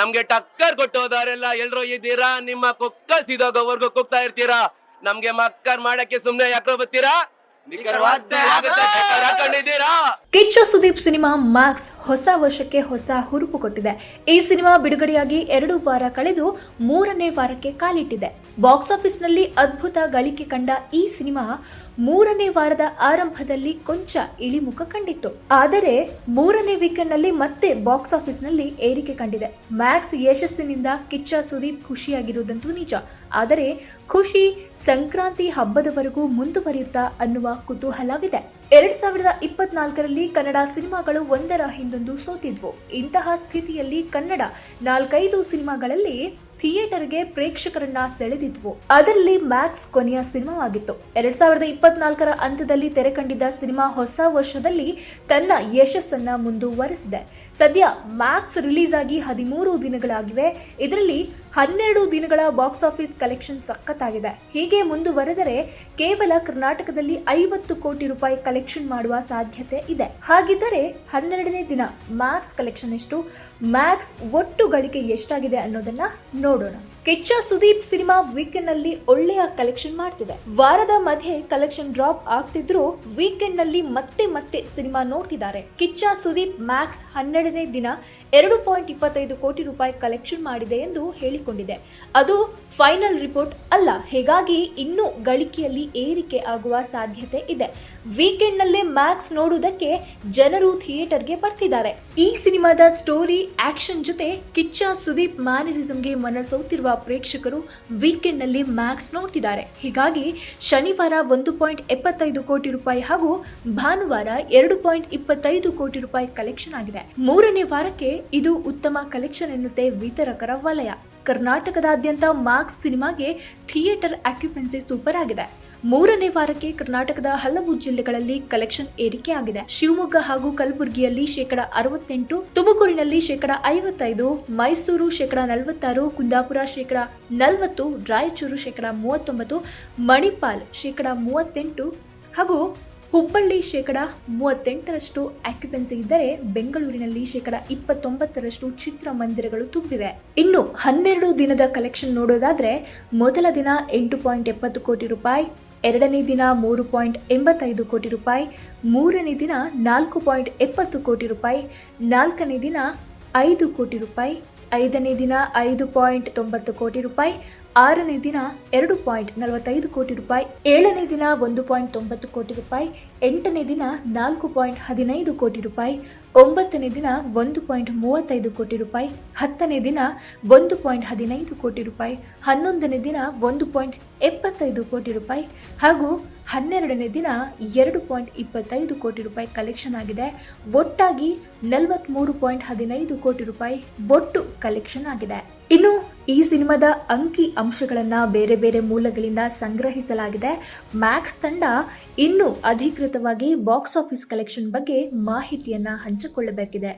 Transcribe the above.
ನಮ್ಗೆ ಟಕ್ಕರ್ ಕೊಟ್ಟೋದಾರೆಲ್ಲ ಎಲ್ರು ಇದ್ದೀರಾ? ನಿಮ್ಮ ಕುಕ್ಕ ಸಿದೋಗೋವರೆಗೂ ಕುಗ್ತಾ ಇರ್ತೀರಾ? ನಮ್ಗೆ ಮಕ್ಕರ್ ಮಾಡಕ್ಕೆ ಸುಮ್ನೆ ಯಾಕ್ರೋ ಬರ್ತೀರಾ? ಕಿಚ್ಚ ಸುದೀಪ್ ಸಿನಿಮಾ ಮ್ಯಾಕ್ಸ್ ಹೊಸ ವರ್ಷಕ್ಕೆ ಹೊಸ ಹುರುಪು ಕೊಟ್ಟಿದೆ. ಈ ಸಿನಿಮಾ ಬಿಡುಗಡೆಯಾಗಿ ಎರಡು ವಾರ ಕಳೆದು ಮೂರನೇ ವಾರಕ್ಕೆ ಕಾಲಿಟ್ಟಿದೆ. ಬಾಕ್ಸ್ ಆಫೀಸ್ನಲ್ಲಿ ಅದ್ಭುತ ಗಳಿಕೆ ಕಂಡ ಈ ಸಿನಿಮಾ ಮೂರನೇ ವಾರದ ಆರಂಭದಲ್ಲಿ ಕೊಂಚ ಇಳಿಮುಖ ಕಂಡಿತ್ತು. ಆದರೆ ಮೂರನೇ ವೀಕೆಂಡ್ನಲ್ಲಿ ಮತ್ತೆ ಬಾಕ್ಸ್ ಆಫೀಸ್ನಲ್ಲಿ ಏರಿಕೆ ಕಂಡಿದೆ. ಮ್ಯಾಕ್ಸ್ ಯಶಸ್ಸಿನಿಂದ ಕಿಚ್ಚ ಸುದೀಪ್ ಖುಷಿಯಾಗಿರುವುದಂತೂ ನಿಜ. ಆದರೆ ಖುಷಿ ಸಂಕ್ರಾಂತಿ ಹಬ್ಬದವರೆಗೂ ಮುಂದುವರಿಯುತ್ತಾ ಅನ್ನುವ ಕುತೂಹಲವಿದೆ. ಎರಡ್ ಸಾವಿರದ ಇಪ್ಪತ್ನಾಲ್ಕರಲ್ಲಿ ಕನ್ನಡ ಸಿನಿಮಾಗಳು ಒಂದರ ಹಿಂದೊಂದು ಸೋತಿದ್ವು. ಇಂತಹ ಸ್ಥಿತಿಯಲ್ಲಿ ಕನ್ನಡ ನಾಲ್ಕೈದು ಸಿನಿಮಾಗಳಲ್ಲಿ ಥಿಯೇಟರ್ಗೆ ಪ್ರೇಕ್ಷಕರನ್ನ ಸೆಳೆದಿದ್ವು. ಅದರಲ್ಲಿ ಮ್ಯಾಕ್ಸ್ ಕೊನೆಯ ಸಿನಿಮಾವಾಗಿತ್ತು. ಎರಡ್ ಸಾವಿರದ ಇಪ್ಪತ್ನಾಲ್ಕರ ಅಂತ್ಯದಲ್ಲಿ ತೆರೆ ಕಂಡಿದ್ದ ಸಿನಿಮಾ ಹೊಸ ವರ್ಷದಲ್ಲಿ ತನ್ನ ಯಶಸ್ಸನ್ನ ಮುಂದುವರೆಸಿದೆ. ಸದ್ಯ ಮ್ಯಾಕ್ಸ್ ರಿಲೀಸ್ ಆಗಿ ಹದಿಮೂರು ದಿನಗಳಾಗಿವೆ. ಇದರಲ್ಲಿ ಹನ್ನೆರಡು ದಿನಗಳ ಬಾಕ್ಸ್ ಆಫೀಸ್ ಕಲೆಕ್ಷನ್ ಸಖತ್ತಾಗಿದೆ. ಹೀಗೆ ಮುಂದುವರೆದರೆ ಕೇವಲ ಕರ್ನಾಟಕದಲ್ಲಿ ಐವತ್ತು ಕೋಟಿ ರೂಪಾಯಿ ಕಲೆಕ್ಷನ್ ಮಾಡುವ ಸಾಧ್ಯತೆ ಇದೆ. ಹಾಗಿದ್ದರೆ ಹನ್ನೆರಡನೇ ದಿನ ಮ್ಯಾಕ್ಸ್ ಕಲೆಕ್ಷನ್ ಎಷ್ಟು? ಮ್ಯಾಕ್ಸ್ ಒಟ್ಟು ಗಳಿಕೆ ಎಷ್ಟಾಗಿದೆ ಅನ್ನೋದನ್ನ ನೋಡೋಣ. ಕಿಚ್ಚ ಸುದೀಪ್ ಸಿನಿಮಾ ವೀಕೆಂಡ್ನಲ್ಲಿ ಒಳ್ಳೆಯ ಕಲೆಕ್ಷನ್ ಮಾಡ್ತಿದೆ. ವಾರದ ಮಧ್ಯೆ ಕಲೆಕ್ಷನ್ ಡ್ರಾಪ್ ಆಗ್ತಿದ್ರು ವೀಕೆಂಡ್ನಲ್ಲಿ ಮತ್ತೆ ಮತ್ತೆ ಸಿನಿಮಾ ನೋಡ್ತಿದ್ದಾರೆ. ಕಿಚ್ಚ ಸುದೀಪ್ ಮ್ಯಾಕ್ಸ್ ಹನ್ನೆರಡನೇ ದಿನ ಎರಡು ಪಾಯಿಂಟ್ ಇಪ್ಪತ್ತೈದು ಕೋಟಿ ರೂಪಾಯಿ ಕಲೆಕ್ಷನ್ ಮಾಡಿದೆ ಎಂದು ಹೇಳಿಕೊಂಡಿದೆ. ಅದು ಫೈನಲ್ ರಿಪೋರ್ಟ್ ಅಲ್ಲ, ಹೀಗಾಗಿ ಇನ್ನೂ ಗಳಿಕೆಯಲ್ಲಿ ಏರಿಕೆ ಆಗುವ ಸಾಧ್ಯತೆ ಇದೆ. ವೀಕೆಂಡ್ ನಲ್ಲೇ ಮ್ಯಾಕ್ಸ್ ನೋಡುವುದಕ್ಕೆ ಜನರು ಥಿಯೇಟರ್ಗೆ ಬರ್ತಿದ್ದಾರೆ. ಈ ಸಿನಿಮಾದ ಸ್ಟೋರಿ ಆಕ್ಷನ್ ಜೊತೆ ಕಿಚ್ಚ ಸುದೀಪ್ ಮ್ಯಾನರಿಸಂಗೆ ಮನಸೋತಿರುವ ಪ್ರೇಕ್ಷಕರು ವೀಕೆಂಡ್ನಲ್ಲಿ ಮ್ಯಾಕ್ಸ್ ನೋಡ್ತಿದ್ದಾರೆ. ಹೀಗಾಗಿ ಶನಿವಾರ ಒಂದು ಪಾಯಿಂಟ್ ಎಪ್ಪತ್ತೈದು ಕೋಟಿ ರೂಪಾಯಿ ಹಾಗೂ ಭಾನುವಾರ ಎರಡು ಪಾಯಿಂಟ್ ಇಪ್ಪತ್ತೈದು ಕೋಟಿ ರೂಪಾಯಿ ಕಲೆಕ್ಷನ್ ಆಗಿದೆ. ಮೂರನೇ ವಾರಕ್ಕೆ ಇದು ಉತ್ತಮ ಕಲೆಕ್ಷನ್ ಎನ್ನುತ್ತೆ ವಿತರಕರ ವಲಯ. ಕರ್ನಾಟಕದಾದ್ಯಂತ ಮಾರ್ಕ್ಸ್ ಸಿನಿಮಾಗೆ ಥಿಯೇಟರ್ ಆಕ್ಯುಪೆನ್ಸಿ ಸೂಪರ್ ಆಗಿದೆ. ಮೂರನೇ ವಾರಕ್ಕೆ ಕರ್ನಾಟಕದ ಹಲವು ಜಿಲ್ಲೆಗಳಲ್ಲಿ ಕಲೆಕ್ಷನ್ ಏರಿಕೆ ಆಗಿದೆ. ಶಿವಮೊಗ್ಗ ಹಾಗೂ ಕಲಬುರಗಿಯಲ್ಲಿ ಶೇಕಡ ಅರವತ್ತೆಂಟು, ತುಮಕೂರಿನಲ್ಲಿ ಶೇಕಡ ಐವತ್ತೈದು, ಮೈಸೂರು ಶೇಕಡ ನಲವತ್ತಾರು, ಕುಂದಾಪುರ ಶೇಕಡ ನಲವತ್ತು, ರಾಯಚೂರು ಶೇಕಡ ಮೂವತ್ತೊಂಬತ್ತು, ಮಣಿಪಾಲ್ ಶೇಕಡ ಮೂವತ್ತೆಂಟು ಹಾಗೂ ಹುಬ್ಬಳ್ಳಿ ಶೇಕಡ ಮೂವತ್ತೆಂಟರಷ್ಟು ಆಕ್ಯುಪೆನ್ಸಿ ಇದ್ದರೆ ಬೆಂಗಳೂರಿನಲ್ಲಿ ಶೇಕಡ ಇಪ್ಪತ್ತೊಂಬತ್ತರಷ್ಟು ಚಿತ್ರಮಂದಿರಗಳು ತುಂಬಿವೆ. ಇನ್ನು ಹನ್ನೆರಡು ದಿನದ ಕಲೆಕ್ಷನ್ ನೋಡೋದಾದ್ರೆ ಮೊದಲ ದಿನ ಎಂಟು ಪಾಯಿಂಟ್ ಎಪ್ಪತ್ತು ಕೋಟಿ ರೂಪಾಯಿ, ಎರಡನೇ ದಿನ ಮೂರು ಪಾಯಿಂಟ್ ಎಂಬತ್ತೈದು ಕೋಟಿ ರೂಪಾಯಿ, ಮೂರನೇ ದಿನ ನಾಲ್ಕು ಪಾಯಿಂಟ್ ಎಪ್ಪತ್ತು ಕೋಟಿ ರೂಪಾಯಿ, ನಾಲ್ಕನೇ ದಿನ ಐದು ಕೋಟಿ ರೂಪಾಯಿ ಐದನೇ ದಿನ ಐದು ಪಾಯಿಂಟ್ ತೊಂಬತ್ತು ಕೋಟಿ ರೂಪಾಯಿ, ಆರನೇ ದಿನ ಎರಡು ಪಾಯಿಂಟ್ ನಲವತ್ತೈದು ಕೋಟಿ ರೂಪಾಯಿ, ಏಳನೇ ದಿನ ಒಂದು ಪಾಯಿಂಟ್ ತೊಂಬತ್ತು ಕೋಟಿ ರೂಪಾಯಿ, ಎಂಟನೇ ದಿನ ನಾಲ್ಕು ಪಾಯಿಂಟ್ ಹದಿನೈದು ಕೋಟಿ ರೂಪಾಯಿ, ಒಂಬತ್ತನೇ ದಿನ ಒಂದು ಪಾಯಿಂಟ್ ಮೂವತ್ತೈದು ಕೋಟಿ ರೂಪಾಯಿ, ಹತ್ತನೇ ದಿನ ಒಂದು ಪಾಯಿಂಟ್ ಹದಿನೈದು ಕೋಟಿ ರೂಪಾಯಿ, ಹನ್ನೊಂದನೇ ದಿನ ಒಂದು ಪಾಯಿಂಟ್ ಎಪ್ಪತ್ತೈದು ಕೋಟಿ ರೂಪಾಯಿ ಹಾಗೂ ಹನ್ನೆರಡನೇ ದಿನ ಎರಡು ಪಾಯಿಂಟ್ ಇಪ್ಪತ್ತೈದು ಕೋಟಿ ರೂಪಾಯಿ ಕಲೆಕ್ಷನ್ ಆಗಿದೆ. ಒಟ್ಟಾಗಿ ನಲವತ್ತ್ಮೂರು ಪಾಯಿಂಟ್ ಹದಿನೈದು ಕೋಟಿ ರೂಪಾಯಿ ಒಟ್ಟು ಕಲೆಕ್ಷನ್ ಆಗಿದೆ. ಇನ್ನು ಈ ಸಿನಿಮಾದ ಅಂಕಿ ಅಂಶಗಳನ್ನು ಬೇರೆ ಬೇರೆ ಮೂಲಗಳಿಂದ ಸಂಗ್ರಹಿಸಲಾಗಿದೆ. ಮ್ಯಾಕ್ಸ್ ತಂಡ ಇನ್ನೂ ಅಧಿಕೃತವಾಗಿ ಬಾಕ್ಸ್ ಆಫೀಸ್ ಕಲೆಕ್ಷನ್ ಬಗ್ಗೆ ಮಾಹಿತಿಯನ್ನು ಹಂಚಿಕೊಳ್ಳಬೇಕಿದೆ.